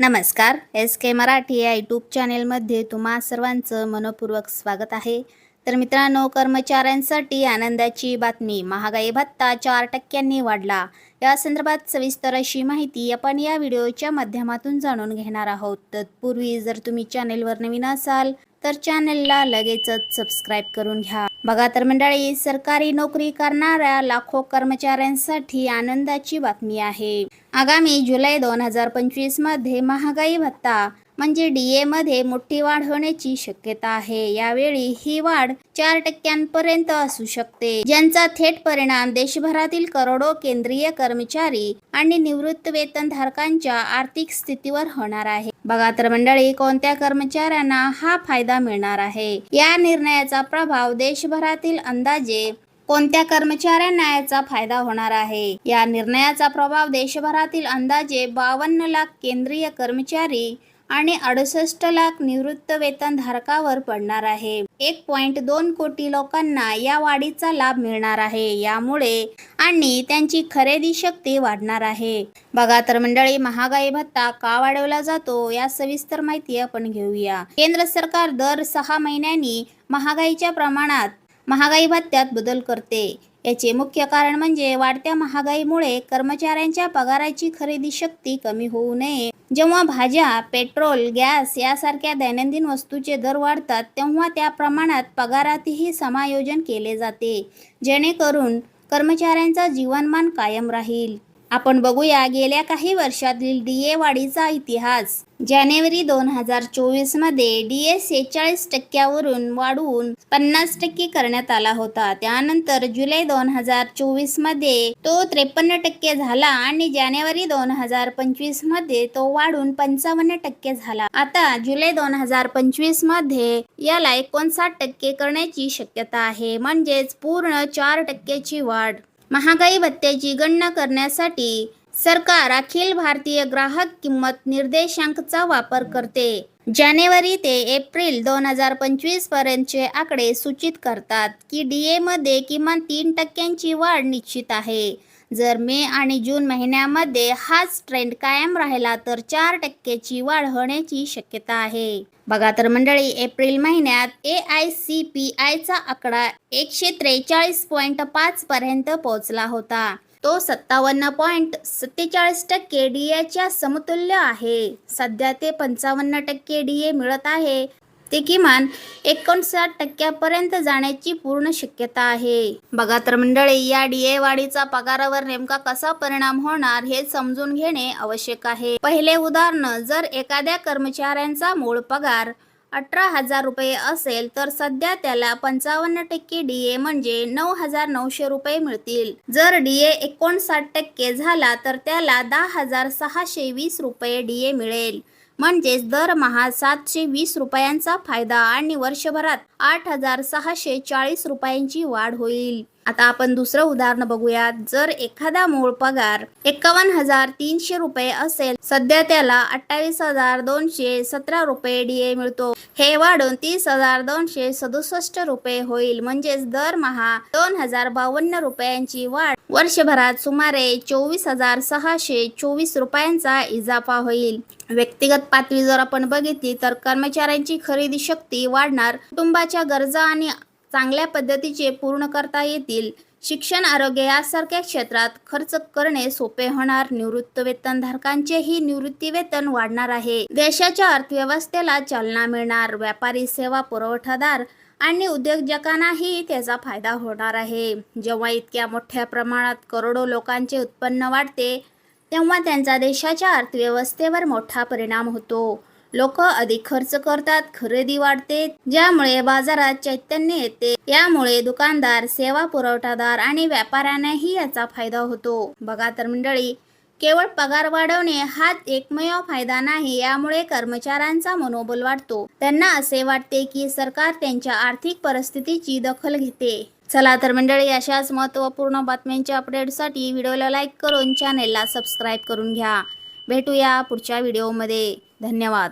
नमस्कार एस के मराठी या यूट्यूब चॅनेलमध्ये तुम्हा सर्वांचं मनपूर्वक स्वागत आहे. तर मित्रांनो कर्मचाऱ्यांसाठी आनंदाची बातमी महागाई भत्ता चार टक्क्यांनी वाढला. या संदर्भात सविस्तर अशी माहिती आपण या व्हिडिओच्या माध्यमातून जाणून घेणार आहोत. तत्पूर्वी जर तुम्ही चॅनेलवर नवीन असाल तर चॅनेलला लगेचच सबस्क्राईब करून घ्या. बघा तर मंडळी सरकारी नोकरी करणाऱ्या लाखो कर्मचाऱ्यांसाठी आनंदाची बातमी आहे. आगामी जुलै दोन हजार पंचवीसमध्ये महागाई भत्ता म्हणजे डी मध्ये मोठी वाढ होण्याची शक्यता आहे. यावेळी ही वाढ चार टक्क्यांपर्यंत असू शकते. ज्यांचा थेट परिणाम देशभरातील करोडो केंद्रीय कर्मचारी आणि निवृत्त वेतनधारकांच्या आर्थिक स्थितीवर होणार आहे. बघा तर मंडळी कोणत्या कर्मचाऱ्यांना हा फायदा मिळणार आहे? या निर्णयाचा प्रभाव देशभरातील अंदाजे कोणत्या कर्मचाऱ्यांना याचा फायदा होणार आहे? या निर्णयाचा प्रभाव देशभरातील अंदाजे बावन्न लाख केंद्रीय कर्मचारी आणि अडुसष्ट लाख निवृत्त वेतनधारकावर पडणार आहे. एक पॉइंट दोन कोटी लोकांना या वाढीचा लाभ मिळणार आहे. यामुळे आणि त्यांची खरेदी शक्ती वाढणार आहे. बघा तर मंडळी महागाई भत्ता का वाढवला जातो या सविस्तर माहिती आपण घेऊया. केंद्र सरकार दर सहा महिन्यांनी महागाईच्या प्रमाणात महागाई भत्त्यात बदल करते. याचे मुख्य कारण म्हणजे वाढत्या महागाईमुळे कर्मचाऱ्यांच्या पगाराची खरेदी शक्ती कमी होऊ नये. जेव्हा भाज्या पेट्रोल गॅस यासारख्या दैनंदिन वस्तूचे दर वाढतात तेव्हा त्या प्रमाणात पगारातही समायोजन केले जाते जेणेकरून कर्मचाऱ्यांचा जीवनमान कायम राहील. आपण बघूया गेल्या काही वर्षातील डी ए वाढीचा इतिहास. जानेवारी दोन हजार चोवीसमध्ये डी ए सेहेचाळीस टक्क्यावरून वाढवून पन्नास टक्के करण्यात आला होता. त्यानंतर जुलै दोन हजार चोवीसमध्ये तो त्रेपन्न टक्के झाला आणि जानेवारी दोन हजार पंचवीसमध्ये तो वाढून पंचावन्न टक्के झाला. आता जुलै दोन हजार पंचवीसमध्ये याला एकोणसाठ टक्के करण्याची शक्यता आहे. म्हणजेच पूर्ण चार टक्क्याची वाढ. महागाई भत्त्याची गणना करण्यासाठी सरकार अखिल भारतीय ग्राहक किंमत निर्देशांकचा वापर करते. जानेवारी ते एप्रिल दोन हजार पंचवीस पर्यंतचे आकडे सूचित करतात की डी एमध्ये किमान तीन टक्क्यांची वाढ निश्चित आहे. जर मे आणि जून महिन्यामध्ये हाच ट्रेंड कायम राहिला तर चार टक्क्याची वाढ होण्याची शक्यता आहे. बघा तर मंडळी एप्रिल महिन्यात ए आय सी पी आयचा आकडा एकशे त्रेचाळीस पॉईंट पाच पर्यंत पोहोचला होता. तो सत्तावन्न पॉईंट सत्तेचाळीस टक्के डी एच्या समतुल्य आहे. सध्या ते पंचावन्न टक्के डी ए मिळत आहे. ते किमान एकोणसाठ टक्क्यापर्यंत जाण्याची पूर्ण शक्यता आहे. बघा तर मंडळी या डी ए वाढीचा पगारावर नेमका कसा परिणाम होणार हे समजून घेणे आवश्यक आहे. पहिले उदाहरण जर एखाद्या कर्मचाऱ्यांचा मूळ पगार अठरा हजार रुपये असेल तर सध्या त्याला पंचावन्न टक्के डी ए म्हणजे नऊ हजार नऊशे रुपये मिळतील. जर डी ए एकोणसाठ टक्के झाला तर त्याला दहा हजार सहाशे वीस रुपये डी ए मिळेल. म्हणजेच दरमहा सातशे वीस रुपयांचा फायदा आणि वर्षभरात आठ हजार सहाशे चाळीस रुपयांची वाढ होईल. आता आपण दुसरं उदाहरण बघूयात. जर एखादा मूळ पगार एकावन्न हजार तीनशे रुपये असेल सध्या त्याला अठ्ठावीस हजार दोनशे सतरा रुपये डी ए मिळतो. हे वाढून तीस हजार दोनशे सदुसष्ट रुपये होईल. म्हणजेच दरमहा दोन हजार बावन्न रुपयांची वाढ. वर्षभरात सुमारे चोवीस हजार सहाशे चोवीस रुपयांचा इजाफा होईल. व्यक्तिगत पातळी जर आपण बघितली तर कर्मचाऱ्यांची खरेदी शक्ती वाढणार. कुटुंबाच्या गरजा आणि चांगल्या पद्धतीचे पूर्ण करता येतील. शिक्षण आरोग्य यासारख्या क्षेत्रात खर्च करणे सोपे होणार. निवृत्त वेतनधारकांचेही निवृत्ती वेतन वाढणार आहे. देशाच्या अर्थव्यवस्थेला चालना मिळणार. व्यापारी सेवा पुरवठादार आणि उद्योजकांनाही त्याचा फायदा होणार आहे. जेव्हा इतक्या मोठ्या प्रमाणात करोडो लोकांचे उत्पन्न वाढते तेव्हा त्यांचा देशाच्या अर्थव्यवस्थेवर मोठा परिणाम होतो. लोक अधिक खर्च करतात खरेदी वाढते ज्यामुळे बाजारात चैतन्य येते. यामुळे दुकानदार सेवा पुरवठादार आणि व्यापाऱ्यांनाही याचा फायदा होतो. बघा तर मंडळी केवळ पगार वाढवणे हा एकमेव फायदा नाही यामुळे कर्मचाऱ्यांचा मनोबल वाढतो. त्यांना असे वाटते की सरकार त्यांच्या आर्थिक परिस्थितीची दखल घेते. चला तर मंडळी अशाच महत्त्वपूर्ण बातम्यांच्या अपडेटसाठी व्हिडिओला लाईक करून चॅनेलला सबस्क्राईब करून घ्या. भेटूया पुढच्या व्हिडिओमध्ये. धन्यवाद.